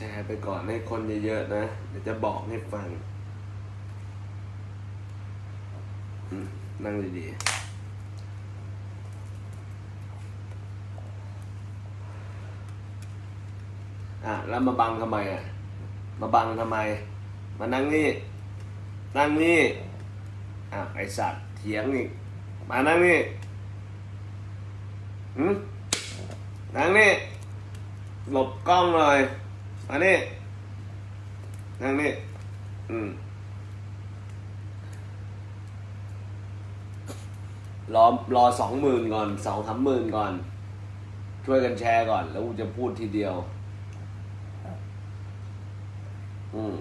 แชร์ไปก่อนให้คนเยอะๆนะ เดี๋ยวจะบอกให้ฟังนั่งดีๆ อะ แล้วมาบังทำไมอะ มาบังทำไม มานั่งนี่ นั่งนี่ อะ ไอสัตว์เถียงอีก มานั่งนี่หืมนั่งนี่ หลบกล้องหน่อย มานี่นั่งนี่อืมรอรอสองหมื่นก่อนสองสามหมื่นก่อน ช่วยกันแชร์ก่อน แล้วกูจะพูดทีเดียว อืม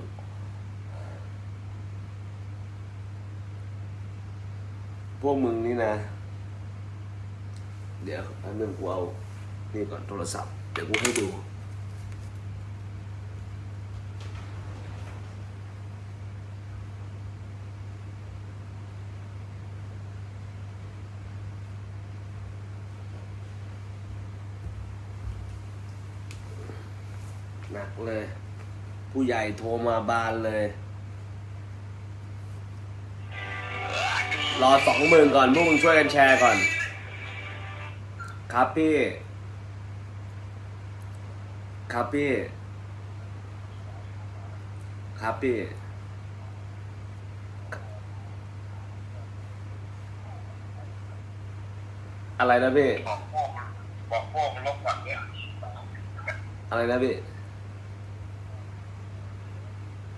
พวกมึงนี่นะ เดี๋ยวอันนึงกูเอานี่ก่อนโทรศัพท์ เดี๋ยวกูให้ดู เลย ผู้ใหญ่โทรมาบานเลย รอสองหมื่นก่อนพวกมึงช่วยกันแชร์ก่อน ครับพี่ ครับพี่ ครับพี่อะไรนะพี่ บอกพวกมันบอกพวกมันลบก่อนเนี่ยอะไรนะพี่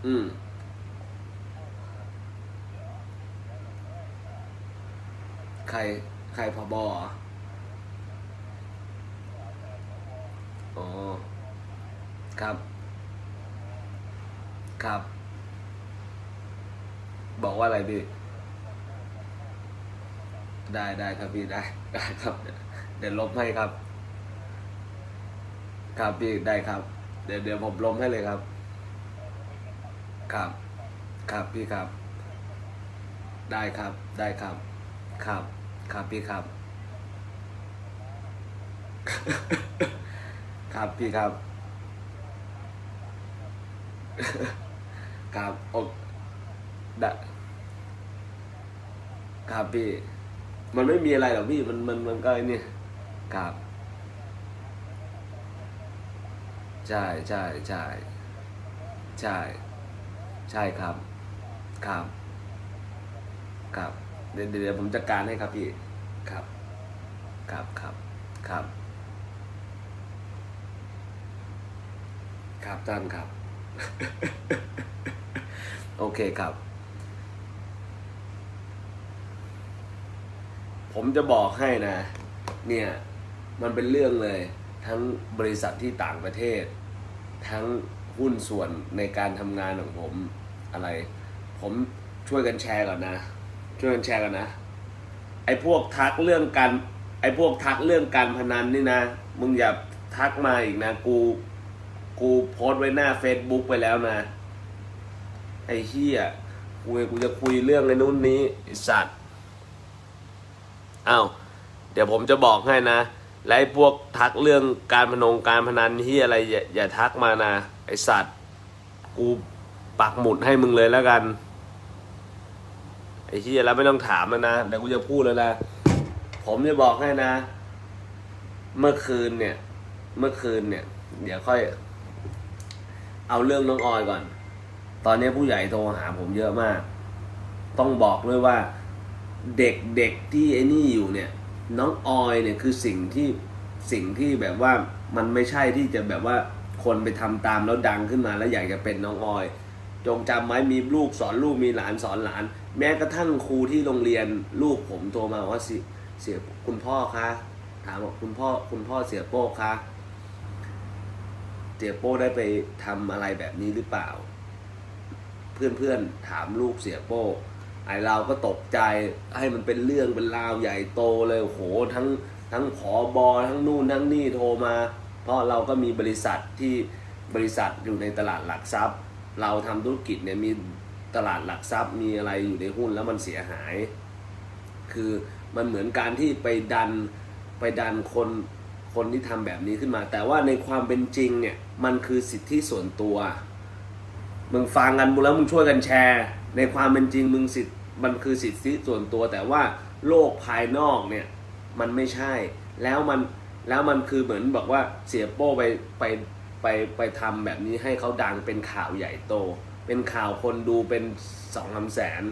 อืมใคร ใครพอบออ๋อ ครับ ครับ บอกว่าอะไรพี่ ได้ได้ครับพี่ได้ได้ครับ เดี๋ยวลบให้ครับ ครับพี่ได้ครับ เดี๋ยวเดี๋ยวผมลมให้เลยครับ ครับ ครับพี่ครับ ได้ครับได้ครับ ครับ ครับพี่ครับ ครับพี่ครับ ครับโอได้ครับพี่ มันไม่มีอะไรหรอกพี่มันมันมันก็ไอ้นี่ครับ ใช่ใช่ใช่ใช่ ใช่ครับ ครับ ครับเดี๋ยวเดี๋ยวผมจัดการให้ครับพี่ ครับ ครับครับ ครับ ครับท่านครับ โอเคครับ ผมจะบอกให้นะ เนี่ย มันเป็นเรื่องเลย ทั้งบริษัทที่ต่างประเทศ ทั้ง หุ้นส่วนในการทำงานของผมอะไร ผมช่วยกันแชร์ก่อนนะ ช่วยกันแชร์กันนะ ไอ้พวกทักเรื่องการไอ้พวกทักเรื่องการพนันนี่นะ มึงอย่าทักมาอีกนะ กู กูโพสต์ไว้หน้า Facebook ไปแล้วนะ ไอ้เฮียกูกูจะคุยเรื่องไอ้นู้นนี้ไอ้สัตว์อ้าวเดี๋ยวผมจะบอกให้นะ และไอ้พวกทักเรื่องการพนงการพนันที่อะไรอย่าอย่าทักมานะไอสัตว์ กูปักหมุดให้มึงเลยแล้วกัน ไอ้ที่แล้วไม่ต้องถามแล้วนะเดี๋ยวกูจะพูดแล้วนะผมจะบอกให้นะ เมื่อคืนเนี่ย เมื่อคืนเนี่ย เดี๋ยวค่อย เอาเรื่องน้องออยก่อน ตอนนี้ผู้ใหญ่โทรหาผมเยอะมาก ต้องบอกด้วยว่า เด็กเด็กที่ไอ้นี่อยู่เนี่ย น้องออยเนี่ยคือสิ่งที่สิ่งที่แบบว่ามันไม่ใช่ที่จะแบบว่าคนไปทำตามแล้วดังขึ้นมาแล้วอยากจะเป็นน้องออย จงจำไว้มีลูกสอนลูกมีหลานสอนหลาน แม้กระทั่งครูที่โรงเรียนลูกผมโทรมาว่าเสียคุณพ่อคะถามว่าคุณพ่อคุณพ่อเสียโป้คะเสียโป้ได้ไปทำอะไรแบบนี้หรือเปล่า เพื่อนๆถามลูกเสียโป้ ไอเราก็ตกใจให้มันเป็นเรื่องเป็นราวใหญ่โตเลยโหทั้งทั้งผอบอทั้งนู่นทั้งนี่โทรมา เพราะเราก็มีบริษัทที่บริษัทอยู่ในตลาดหลักทรัพย์ เราทำธุรกิจเนี่ยมีตลาดหลักทรัพย์มีอะไรอยู่ในหุ้นแล้วมันเสียหาย คือมันเหมือนการที่ไปดันไปดันคนคนที่ทำแบบนี้ขึ้นมา แต่ว่าในความเป็นจริงเนี่ยมันคือสิทธิส่วนตัวมึงฟังกันแล้วมึงช่วยกันแชร์ ในความเป็นจริงมึงสิทธิ มันคือสิทธิส่วนตัวแต่ว่าโลกภายนอกเนี่ยมันไม่ใช่ แล้วมันแล้วมันคือเหมือนบอกว่าเสียโป้ไปไปไปไปทำแบบนี้ให้เขาดังเป็นข่าวใหญ่โต เป็นข่าวคนดูเป็นสองสามแสน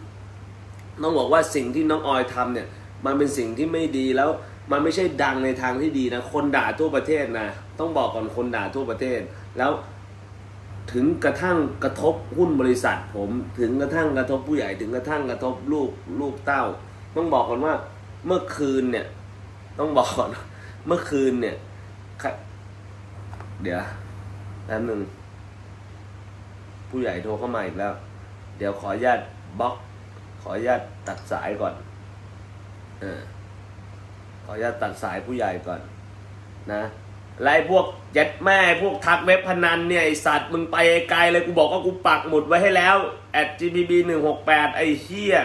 ต้องบอกว่าสิ่งที่น้องออยทำเนี่ยมันเป็นสิ่งที่ไม่ดีแล้วมันไม่ใช่ดังในทางที่ดีนะ คนด่าทั่วประเทศนะ ต้องบอกก่อนคนด่าทั่วประเทศ แล้ว ถึงกระทั่งกระทบหุ้นบริษัทผม ถึงกระทั่งกระทบผู้ใหญ่ถึงกระทั่งกระทบลูกลูกเต้า ต้องบอกก่อนว่าเมื่อคืนเนี่ย ต้องบอกก่อนเมื่อคืนเนี่ยเดี๋ยวแป๊บหนึ่งผู้ใหญ่โทรเข้ามาอีกแล้ว เดี๋ยวขออนุญาตบล็อก ขออนุญาตตัดสายก่อนเออขออนุญาตตัดสายผู้ใหญ่ก่อนนะ ไล่พวกยัดแม่พวกทักเว็บพนันเนี่ยไอสัตว์มึงไปไกลเลยกูบอกว่ากูปักหมุดไว้ให้แล้ว at gbb หนึ่งหกแปดไอเฮีย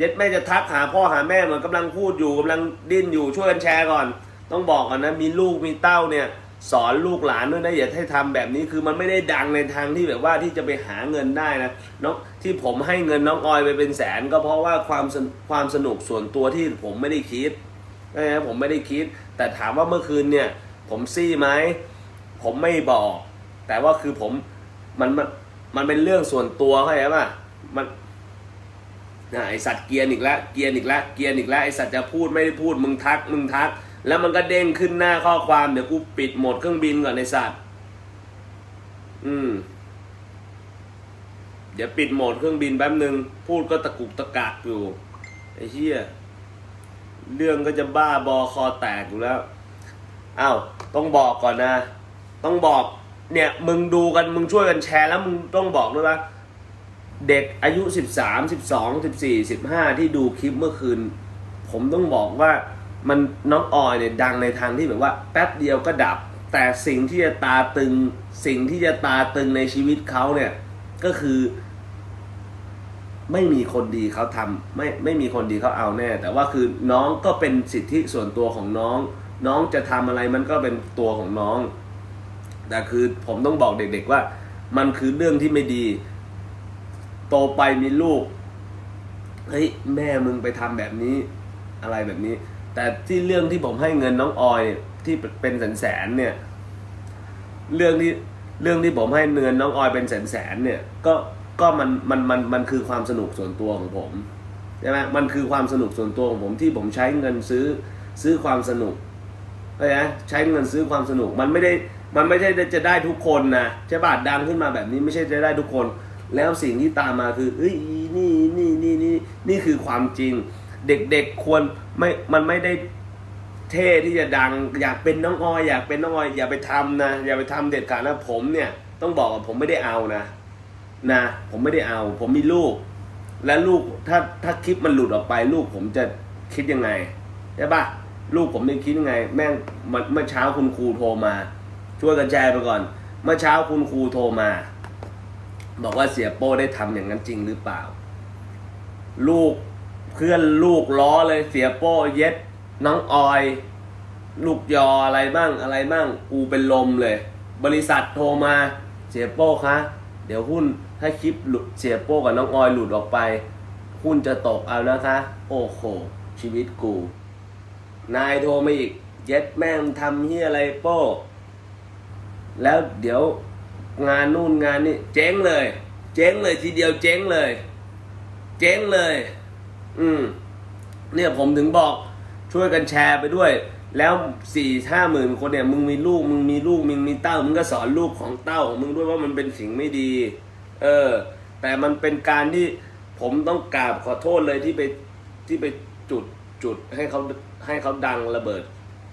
ยัดแม่จะทักหาพ่อหาแม่เหมือนกำลังพูดอยู่กำลังดิ้นอยู่ช่วยกันแชร์ก่อน ต้องบอกก่อนนะมีลูกมีเต้าเนี่ย สอนลูกหลานด้วยนะอย่าให้ทำแบบนี้คือมันไม่ได้ดังในทางที่แบบว่าที่จะไปหาเงินได้นะน้องที่ผมให้เงินน้องออยไปเป็นแสน ก็เพราะว่าความความสนุกส่วนตัวที่ผมไม่ได้คิดนะผมไม่ได้คิด แต่ถามว่าเมื่อคืนเนี่ย ผมซี่ไหมผมไม่บอก แต่ว่าคือผมมันมันมันเป็นเรื่องส่วนตัวเข้าใจป่ะมันนะไอสัตว์เกียร์อีกแล้วเกียร์อีกแล้วเกียร์อีกแล้วไอสัตว์จะพูดไม่ได้พูดมึงทักมึงทัก แล้วมันก็เด้งขึ้นหน้าข้อความเดี๋ยวกูปิดโหมดเครื่องบินก่อนไอสัตว์อืมเดี๋ยวปิดโหมดเครื่องบินแป๊บหนึ่งพูดก็ตะกุกตะกักอยู่ไอ้เหี้ย เรื่องก็จะบ้าบอคอแตกอยู่แล้วอ้าวต้องบอกก่อนนะ ต้องบอกเนี่ยมึงดูกันมึงช่วยกันแชร์แล้วมึงต้องบอกด้วยว่า เด็กอายุสิบสามสิบสองสิบสี่สิบห้าที่ดูคลิปเมื่อคืน ผมต้องบอกว่ามันน้องออยเนี่ยดังในทางที่แบบว่า แป๊บเดียวก็ดับ แต่สิ่งที่จะตาตึง สิ่งที่จะตาตึงในชีวิตเขาเนี่ย ก็คือ ไม่มีคนดีเขาทำไม่ไม่มีคนดีเขาเอาแน่ แต่ว่าคือน้องก็เป็นสิทธิส่วนตัวของน้อง น้องจะทำอะไรมันก็เป็นตัวของน้อง แต่คือผมต้องบอกเด็ก ๆ ว่า มันคือเรื่องที่ไม่ดี โตไปมีลูกเฮ้ยแม่มึงไปทำแบบนี้อะไรแบบนี้ แต่ที่เรื่องที่ผมให้เงินน้องออยที่เป็นแสนแสนๆเนี่ย เรื่องที่เรื่องที่ผมให้เงินน้องออยเป็นแสนแสนๆเนี่ย ก็ ก็มันมันมันมันคือความสนุกส่วนตัวของผมใช่ไหมมันคือความสนุกส่วนตัวของผมที่ผมใช้เงินซื้อซื้อความสนุกเข้าใจไหมใช้เงินซื้อความสนุกมันไม่ได้มันไม่ใช่จะได้ทุกคนนะใช่ป่ะดังขึ้นมาแบบนี้ไม่ใช่จะได้ทุกคน แล้วสิ่งที่ตามมาคือเอ้ยนี่นี่นี่นี่นี่คือความจริง เด็กๆควรไม่มันไม่ได้เท่ที่จะดังอยากเป็นน้องออยอยากเป็นน้องออยอย่าไปทำนะอย่าไปทำเด็ดขาดนะผมเนี่ยต้องบอกว่าผมไม่ได้เอานะ นะผมไม่ได้เอา ผมมีลูก และลูกถ้าถ้าคลิปมันหลุดออกไป ลูกผมจะคิดยังไงใช่ปะลูกผมจะคิดยังไง แม่งเมื่อเช้าคุณครูโทรมา ช่วยกันแชร์ไปก่อน เมื่อเช้าคุณครูโทรมา บอกว่าเสียโป้ได้ทำอย่างนั้นจริงหรือเปล่า ลูกเพื่อนลูกล้อเลยเสียโป้เย็ดน้องออย ลูกยออะไรบ้างอะไรบ้างกูเป็นลมเลย บริษัทโทรมาเสียโป้คะเดี๋ยวหุ้น ถ้าคลิปหลุดเสียโป้กับน้องออยหลุดออกไป หุ้นจะตกเอานะคะ โอ้โห ชีวิตกู นายโทรมาอีก เย็ดแม่งทำเฮียอะไรโป้ แล้วเดี๋ยวงานนู่นงานนี่เจ๊งเลย เจ๊งเลยทีเดียวเจ๊งเลย เจ๊งเลย อืม เนี่ยผมถึงบอกช่วยกันแชร์ไปด้วย แล้วสี่ห้าหมื่นคนเนี่ย มึงมีลูก มึงมีลูก มึงมีเต้า มึงก็สอนลูกของเต้าของมึงด้วยว่ามันเป็นสิ่งไม่ดี เออ แต่มันเป็นการที่ผมต้องกราบขอโทษเลยที่ไปที่ไปจุดจุดให้เขาให้เขาดังระเบิด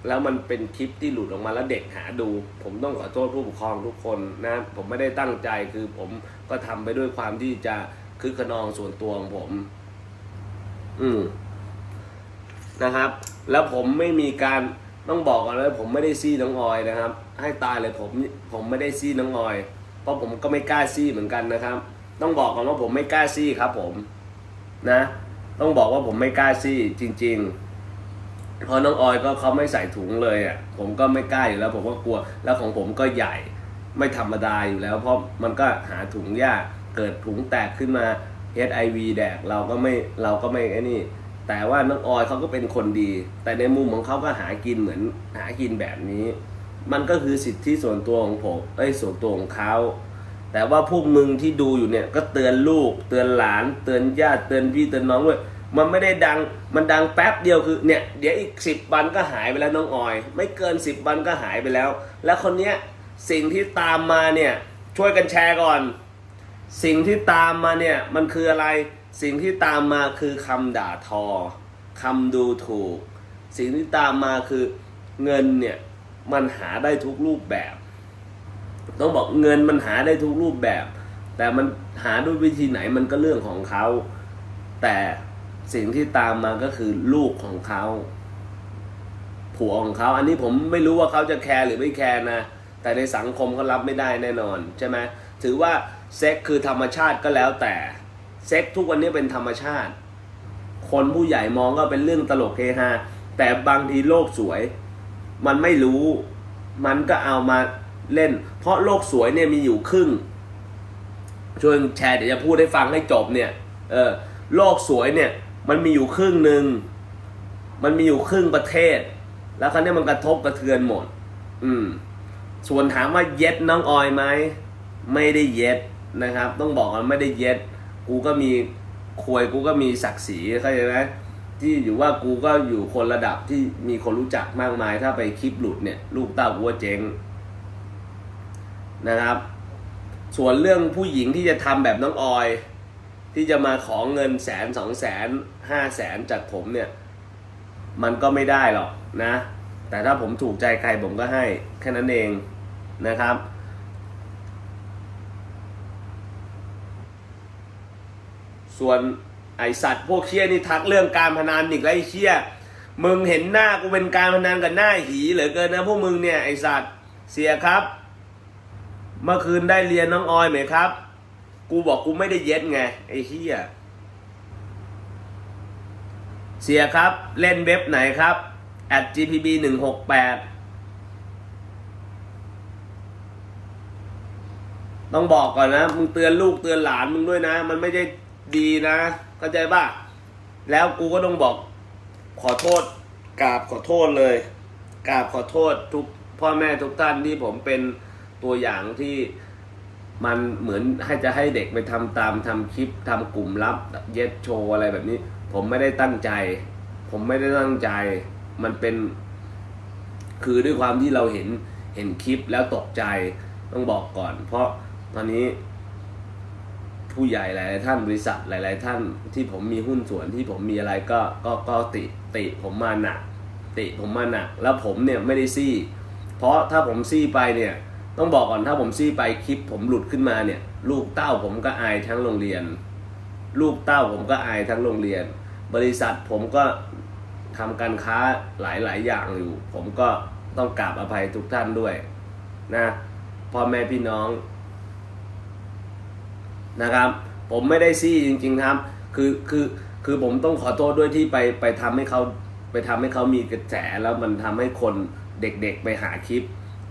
แล้วมันเป็นคลิปที่หลุดออกมาแล้วเด็กหาดู ผมต้องขอโทษผู้ปกครองทุกคนนะ ผมไม่ได้ตั้งใจคือผมก็ทำไปด้วยความที่จะคึกขนองส่วนตัวของผม อืมนะครับ แล้วผมไม่มีการต้องบอกก่อนเลยผมไม่ได้ซี่น้องออยนะครับ ให้ตายเลยผมผมไม่ได้ซี่น้องออย เพราะผมก็ไม่กล้าซี่เหมือนกันนะครับ ต้องบอกก่อนว่าผมไม่กล้าซี่ครับ ผมนะ ต้องบอกว่าผมไม่กล้าซี่จริง ๆ เพราะน้องออยก็เขาไม่ใส่ถุงเลยอะผมก็ไม่กล้าอยู่แล้ว ผมก็กลัว แล้วของผมก็ใหญ่ไม่ธรรมดาอยู่แล้ว เพราะมันก็หาถุงยากเกิดถุงแตกขึ้นมา HIV แดกเราก็ไม่เราก็ไม่ไอ้นี่ แต่ว่าน้องออยเขาก็เป็นคนดี แต่ในมุมของเขาก็หากินเหมือนหากินแบบนี้ มันก็คือสิทธิส่วนตัวของผมเอ้ส่วนตัวของเขาแต่ว่าพวกมึงที่ดูอยู่เนี่ยก็เตือนลูก เตือนหลาน เตือนญาติเตือนพี่เตือนน้องด้วยมันไม่ได้ดังมันดังแป๊บเดียวคือเนี่ยเดี๋ยวอีกสิบวันก็หายไปแล้วน้องออย ไม่เกินสิบวันก็หายไปแล้ว แล้วคนเนี้ยสิ่งที่ตามมาเนี่ยช่วยกันแชร์ก่อน สิ่งที่ตามมาเนี่ยมันคืออะไรสิ่งที่ตามมาคือคำด่าทอคำดูถูก สิ่งที่ตามมาคือเงินเนี่ย มันหาได้ทุกรูปแบบ ต้องบอกเงินมันหาได้ทุกรูปแบบ แต่มันหาด้วยวิธีไหนมันก็เรื่องของเขา แต่สิ่งที่ตามมาก็คือลูกของเขาผัวของเขาอันนี้ผมไม่รู้ว่าเขาจะแคร์หรือไม่แคร์นะ แต่ในสังคมเขารับไม่ได้แน่นอนใช่ไหมถือว่าเซ็กคือธรรมชาติก็แล้วแต่เซ็กทุกวันนี้เป็นธรรมชาติ คนผู้ใหญ่มองก็เป็นเรื่องตลกเฮฮาแต่บางทีโลกสวย มันไม่รู้ มันก็เอามาเล่น เพราะโลกสวยเนี่ยมีอยู่ครึ่งช่วยแชร์เดี๋ยวจะพูดให้ฟังให้จบเนี่ย เออโลกสวยเนี่ย มันมีอยู่ครึ่งหนึ่ง มันมีอยู่ครึ่งประเทศ แล้วครั้นี้มันกระทบกระเทือนหมด อืม ส่วนถามว่าเย็ดน้องออยไหม ไม่ได้เย็ดนะครับ ต้องบอกว่าไม่ได้เย็ด กูก็มีควยกูก็มีศักดิ์ศรีเข้าใจไหม ที่อยู่ว่ากูก็อยู่คนระดับที่มีคนรู้จักมากมาย ถ้าไปคลิปหลุดเนี่ย ลูกเต้ากูว่าเจ๊งนะครับ ส่วนเรื่องผู้หญิงที่จะทำแบบน้องออย ที่จะมาขอเงินแสนสองแสนห้าแสนจากผมเนี่ย มันก็ไม่ได้หรอกนะ แต่ถ้าผมถูกใจใครผมก็ให้แค่นั้นเองนะครับส่วน ไอสัตว์พวกเชี่ยนี่ทักเรื่องการพนันอีกแล้วไอเชี่ยมึงเห็นหน้ากูเป็นการพนันกับหน้าหีเหลือเกินนะพวกมึงเนี่ยไอสัตว์เสียครับ เมื่อคืนได้เรียนน้องออยไหมครับ กูบอกกูไม่ได้เย็ดไงไอเชี่ยเสียครับเล่นเว็บไหนครับ at gpb หนึ่งหกแปดต้องบอกก่อนนะ มึงเตือนลูกเตือนหลานมึงด้วยนะ มันไม่ได้ดีนะ เข้าใจป่ะแล้วกูก็ต้องบอก ขอโทษกราบขอโทษเลยกราบขอโทษทุกพ่อแม่ทุกท่านที่ผมเป็นตัวอย่างที่มันเหมือนให้จะให้เด็กไปทำตามทำคลิปทำกลุ่มลับเย็ดโชว์อะไรแบบนี้ ผมไม่ได้ตั้งใจ ผมไม่ได้ตั้งใจ มันเป็น คือด้วยความที่เราเห็นเห็นคลิปแล้วตกใจต้องบอกก่อน เพราะตอนนี้ ผู้ใหญ่หลาย ๆ ท่านบริษัทหลาย ๆ ท่านที่ผมมีหุ้นส่วนที่ผมมีอะไรก็ก็ก็ติติผมมาหนักติผมมาหนัก แล้วผมเนี่ยไม่ได้ซี่ เพราะถ้าผมซี่ไปเนี่ยต้องบอกก่อนถ้าผมซี่ไปคลิปผมหลุดขึ้นมาเนี่ย ลูกเต้าผมก็อายทั้งโรงเรียน ลูกเต้าผมก็อายทั้งโรงเรียน บริษัทผมก็ทำการค้าหลาย ๆ อย่างอยู่ ผมก็ต้องกราบอภัยทุกท่านด้วยนะพ่อแม่พี่น้อง นะครับ ผมไม่ได้ซี่จริง ๆครับ คือคือคือผมต้องขอโทษด้วยที่ไปไปทำให้เขาไปทำให้เขามีกระแสแล้วมันทำให้คนเด็กๆไปหาคลิป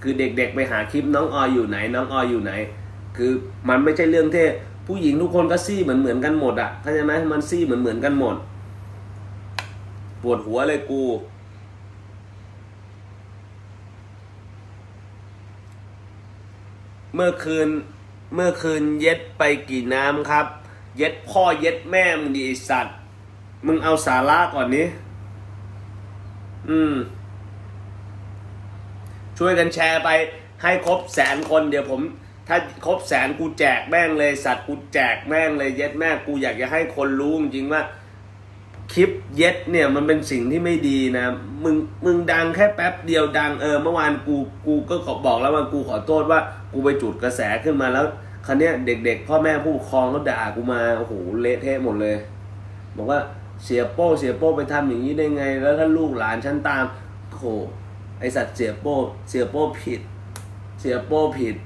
คือเด็กๆไปหาคลิปน้องออยอยู่ไหน น้องออยอยู่ไหน คือมันไม่ใช่เรื่องเท่ผู้หญิงทุกคนก็ซี่เหมือนเหมือนกันหมดอะเข้าใจไหมมันซี่เหมือนเหมือนกันหมดปวดหัวเลยกูเมื่อคืน เมื่อคืนเย็ดไปกี่น้ำครับ เย็ดพ่อเย็ดแม่มึงดีสัตว์ มึงเอาสาระก่อนนี้ อืม ช่วยกันแชร์ไปให้ครบแสนคนเดี๋ยวผม ถ้าครบแสนกูแจกแม่งเลยสัตว์กูแจกแม่งเลยเย็ดแม่กูอยากจะให้คนรู้จริงว่าคลิปเย็ดเนี่ยมันเป็นสิ่งที่ไม่ดีนะ มึงมึงดังแค่แป๊บเดียวดังเออเมื่อวานกูกูก็ขอบอกแล้วว่ากูขอโทษว่ากูไปจุดกระแสขึ้นมาแล้ว ครั้นี้เด็กๆพ่อแม่ผู้ปกครองก็ด่ากูมาโอ้โหเละเทะหมดเลย บอกว่าเสียโป้เสียโป้ไปทำอย่างนี้ได้ไง แล้วถ้าลูกหลานฉันตามโอ้โหไอสัตว์เสียโป้ เสียโป้ผิด เสียโป้ผิด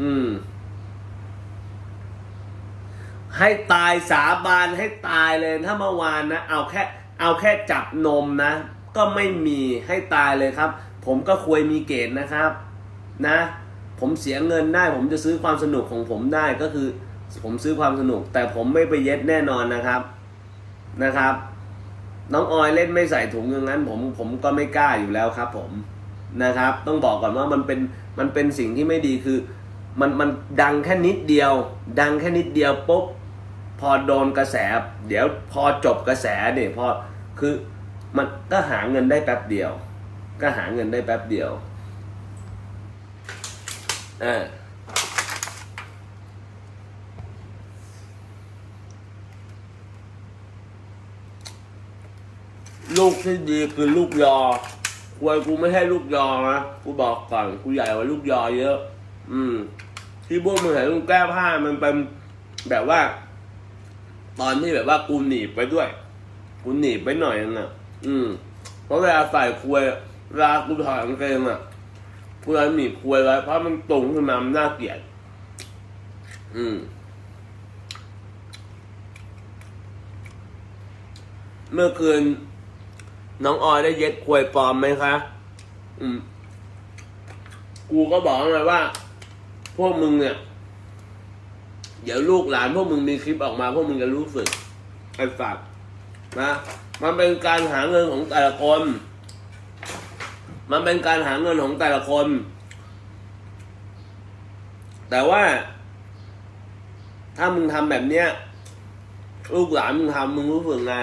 อืม ให้ตายสาบานให้ตายเลยถ้าเมื่อวานนะเอาแค่เอาแค่จับนมนะ ก็ไม่มีให้ตายเลยครับ ผมก็ควรมีเกณฑ์นะครับ นะ ผมเสียเงินได้ ผมจะซื้อความสนุกของผมได้ก็คือ ผมซื้อความสนุก แต่ผมไม่ไปเย็ดแน่นอนนะครับนะครับ น้องออยเล่นไม่ใส่ถุงอย่างนั้น ผมผมก็ไม่กล้าอยู่แล้วครับ ผมนะครับ ต้องบอกก่อนว่ามันเป็นมันเป็นสิ่งที่ไม่ดีคือมันมันดังแค่นิดเดียว ดังแค่นิดเดียวปุ๊บพอโดนกระแส เดี๋ยวพอจบกระแสเนี่ยพอคือมันก็หาเงินได้แป๊บเดียว ก็หาเงินได้แป๊บเดียว อ่าลูกที่ดีคือลูกยอควยกูไม่ใช่ลูกยอนะ กูบอกก่อน กูใหญ่กว่าลูกยอเยอะ อืม ที่พวกมึงเห็นลูกแก้ผ้ามันเป็นแบบว่า ตอนที่แบบว่ากูหนีบไปด้วย กูหนีบไปหน่อยนึงอะ อืม เพราะเวลาใส่ควยเวลากูถอดกางเกงอะ กูจะหนีบควยไว้เพราะมันตรงขึ้นมามันน่าเกลียด อืมเมื่อคืน น้องออยได้เย็ดควยปลอมไหมคะ อืม กูก็บอกเลยว่า พวกมึงเนี่ย เดี๋ยวลูกหลานพวกมึงมีคลิปออกมา พวกมึงจะรู้สึกไอ้ฝากนะ มันเป็นการหาเงินของแต่ละคน มันเป็นการหาเงินของแต่ละคน แต่ว่า ถ้ามึงทำแบบเนี้ย ลูกหลานมึงทำมึงรู้สึกไง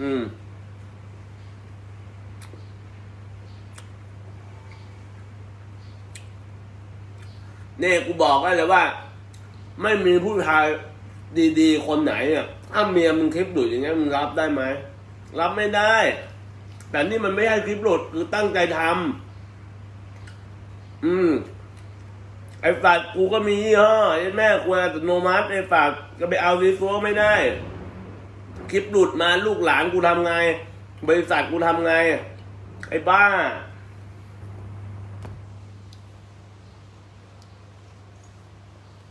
อืม เนี่ยกูบอกได้เลยว่า ไม่มีผู้ชายดีๆ คนไหนเนี่ย ถ้าเมียมึงคลิปหลุอย่างเงี้ยมึงรับได้ไหม รับไม่ได้ แต่นี่มันไม่ใช่คลิปหลุดคือตั้งใจทำอืม ไอ้ฝากกูก็มียี่ห้อไอ้แม่กูอัตโนมัติไอ้ฝากก็ไปเอาซีซัวไม่ได้ คลิปหลุดมาลูกหลานกูทำไง บริษัทกูทำไง ไอ้บ้า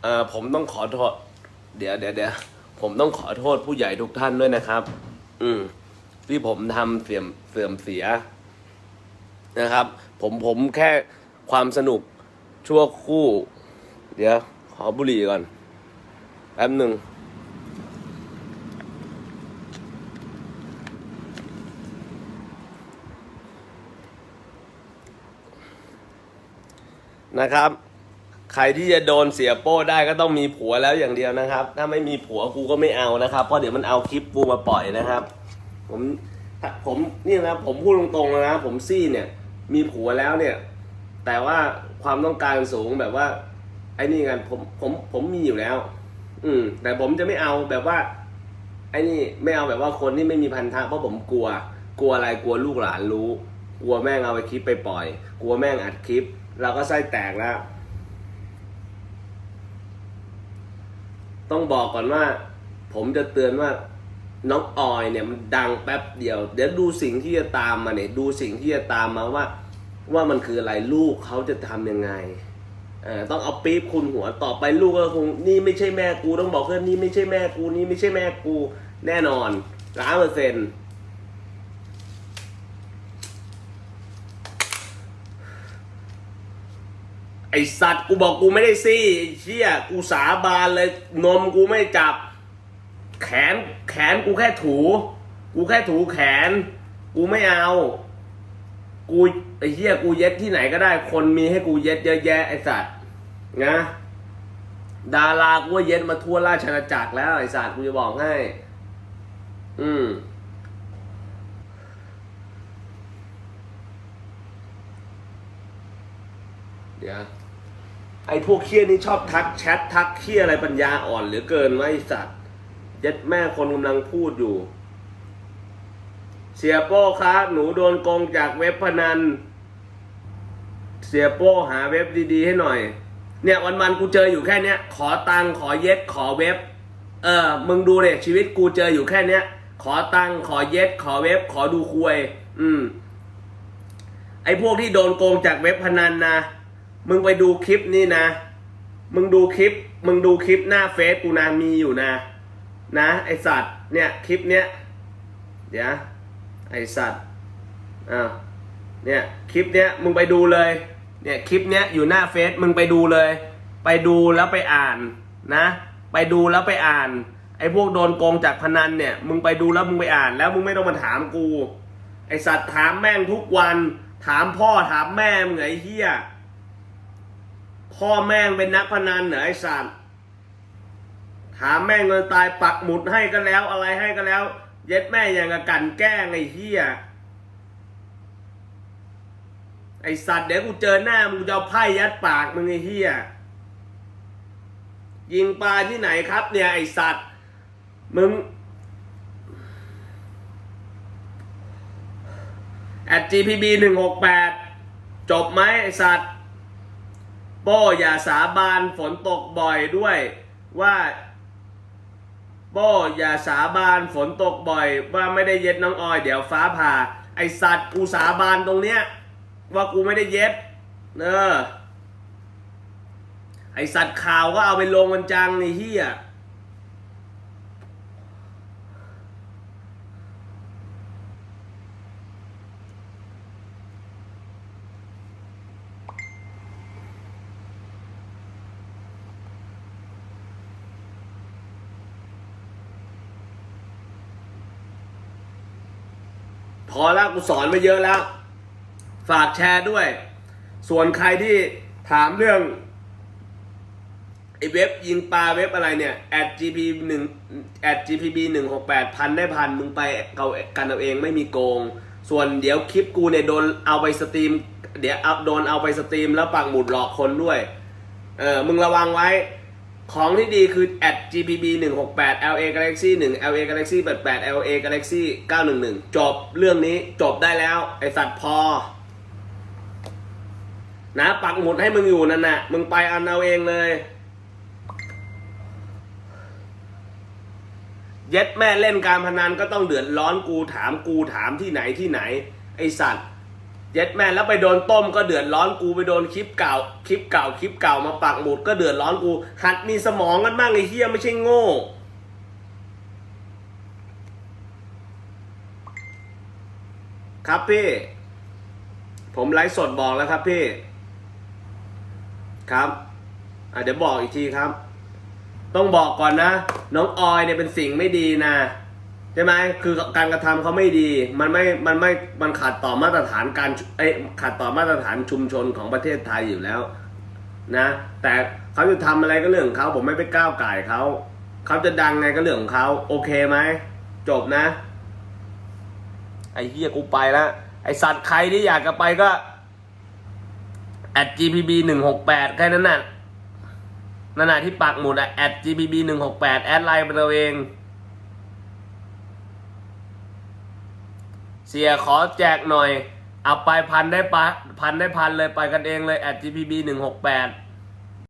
เอ่อผมต้องขอโทษ เดี๋ยวเดี๋ยวเดี๋ยวผมต้องขอโทษผู้ใหญ่ทุกท่านด้วยนะครับ อืม ที่ผมทำเสื่อมเสื่อมเสียนะครับ ผมผมแค่ความสนุกชั่วคู่ เดี๋ยว ขอบุหรี่ก่อนแป๊บหนึ่งนะครับ ใครที่จะโดนเสียโป้ได้ก็ต้องมีผัวแล้วอย่างเดียวนะครับ ถ้าไม่มีผัวกูก็ไม่เอานะครับ เพราะเดี๋ยวมันเอาคลิปกูมาปล่อยนะครับ ผมผมนี่นะผมพูดตรงๆนะผมซี่เนี่ย มีผัวแล้วเนี่ย แต่ว่าความต้องการสูงแบบว่า ไอ้นี่กันผมผมผมมีอยู่แล้ว อืม แต่ผมจะไม่เอาแบบว่า ไอ้นี่ไม่เอาแบบว่าคนที่ไม่มีพันธะเพราะผมกลัว กลัวอะไรกลัวลูกหลานรู้ กลัวแม่งเอาไปคลิปไปปล่อย กลัวแม่งอัดคลิป เราก็ไส้แตกแล้วต้องบอกก่อนว่า ผมจะเตือนว่า น้องออยเนี่ยมันดังแป๊บเดียว เดี๋ยวดูสิ่งที่จะตามมาเนี่ยดูสิ่งที่จะตามมาว่า ว่ามันคืออะไรลูกเขาจะทำยังไงเออต้องเอาปี๊บคุณหัวต่อไปลูกก็คงนี่ไม่ใช่แม่กูต้องบอกเพื่อนนี่ไม่ใช่แม่กูนี่ไม่ใช่แม่กูแน่นอนร้อยเปอร์เซ็นต์ไอสัตว์กูบอกกูไม่ได้ซี้เชี่ยกูสาบานเลยนมกูไม่จับ แขนแขนกูแค่ถู กูแค่ถูแขน กูไม่เอา กูไอ้เหี้ยกูเย็ดที่ไหนก็ได้ คนมีให้กูเย็ดเยอะแยะไอ้สัตว์นะดารากูเย็ดมาทั่วราชอาณาจักรแล้วไอ้สัตว์กูจะบอกให้ อืมเดี๋ยวไอ้พวกเคี้ยนี่ชอบทักแชททักเคี้ยอะไรปัญญาอ่อนเหลือเกินไอ้สัตว์ เย็ดแม่คนกำลังพูดอยู่ เสียโป้ครับหนูโดนโกงจากเว็บพนัน เสียโป้หาเว็บดีๆให้หน่อย เนี่ยวันๆกูเจออยู่แค่เนี้ย ขอตังค์ขอเย็ดขอเว็บ เออ มึงดูเนี่ยชีวิตกูเจออยู่แค่เนี้ย ขอตังค์ขอเย็ดขอเว็บ ขอดูควย อืม ไอ้พวกที่โดนโกงจากเว็บพนันนะมึงไปดูคลิปนี่นะ มึงดูคลิป มึงดูคลิปหน้าเฟซกูนะมีอยู่นะ นะไอสัตว์เนี่ยคลิปเนี้ยเดี๋ยวไอสัตว์อ่าเนี่ยคลิปเนี้ยมึงไปดูเลยเนี่ยคลิปเนี้ยอยู่หน้าเฟซมึงไปดูเลย ไปดูแล้วไปอ่านนะ ไปดูแล้วไปอ่านไอพวกโดนโกงจากพนันเนี่ยมึงไปดูแล้วมึงไปอ่าน แล้วมึงไม่ต้องมาถามกู ไอสัตว์ถามแม่งทุกวัน ถามพ่อถามแม่มึงไอเหี้ยพ่อแม่งเป็นนักพนันเหรอไอสัตว์ ถามแม่งเงินตายปักหมุดให้ก็แล้วอะไรให้ก็แล้ว เย็ดแม่อย่างกับกันแกล้งไอ้เหี้ยไอสัตว์เดี๋ยวกูเจอหน้ามึงจะเอาไพ่ยัดปากมึงไอ้เหี้ยยิงปลาที่ไหนครับ เนี่ยไอสัตว์มึง at gpb หนึ่งหกแปดจบไหมไอสัตว์โป้อย่าสาบานฝนตกบ่อยด้วยว่า โป้อย่าสาบานฝนตกบ่อย ว่าไม่ได้เย็ดน้องออย เดี๋ยวฟ้าผ่า ไอสัตว์กูสาบานตรงเนี้ย ว่ากูไม่ได้เย็ดเออไอสัตว์ข่าวก็เอาไปลงมันจังไอเฮีย อแล้วกูสอนมาเยอะแล้ว ฝากแชร์ด้วย ส่วนใครที่ถามเรื่องไอเว็บยิงปลาเว็บอะไรเนี่ย at gp หนึ่ง at gpb หนึ่งหกแปดพันได้พันมึงไปเอากันเอาเองไม่มีโกง ส่วนเดี๋ยวคลิปกูเนี่ยโดนเอาไปสตรีม เดี๋ยวเอาโดนเอาไปสตรีมแล้วปักหมุดหลอกคนด้วย เออมึงระวังไว้ ของที่ดีคือ at gpb 168 la galaxy 1 la galaxy 88 la galaxy 911 จบเรื่องนี้จบได้แล้ว ไอสัตว์พอ นะปักหมุดให้มึงอยู่นั่นน่ะ มึงไปเอาเอาเองเลย เย็ดแม่เล่นการพนันก็ต้องเดือดร้อนกูถามกูถามที่ไหนที่ไหน ไอสัตว์ เย็ดแม่แล้วไปโดนต้มก็เดือดร้อนกูไปโดนคลิปเก่า คลิปเก่าคลิปเก่ามาปักหมุดก็เดือดร้อนกู หัดมีสมองกันบ้างไอ้เฮียไม่ใช่โง่ครับพี่ ผมไลฟ์สดบอกแล้วครับพี่ ครับอะเดี๋ยวบอกอีกทีครับ ต้องบอกก่อนนะ น้องออยเนี่ยเป็นสิ่งไม่ดีนะ ใช่ไหมคือการกระทำเขาไม่ดี มันไม่ มันไม่ มันขัดต่อมาตรฐานการเอ้ขัดต่อมาตรฐานชุมชนของประเทศไทยอยู่แล้วนะ แต่เขาจะทำอะไรก็เรื่องของเขาผมไม่ไปก้าวไก่เขา เขาจะดังไงก็เรื่องของเขาโอเคไหม จบนะ ไอ้เฮียกูไปแล้ว ไอสัตว์ใครที่อยากจะไปก็ at gpb หนึ่งหกแปดแค่นั้นน่ะนั่นน่ะที่ปักหมุดอะ at gpb หนึ่งหกแปดแอดไลน์ไปเราเอง เสียขอแจกหน่อย เอาไปพันได้ปะพันได้พันเลยไปกันเองเลย at gpb หนึ่งหกแปด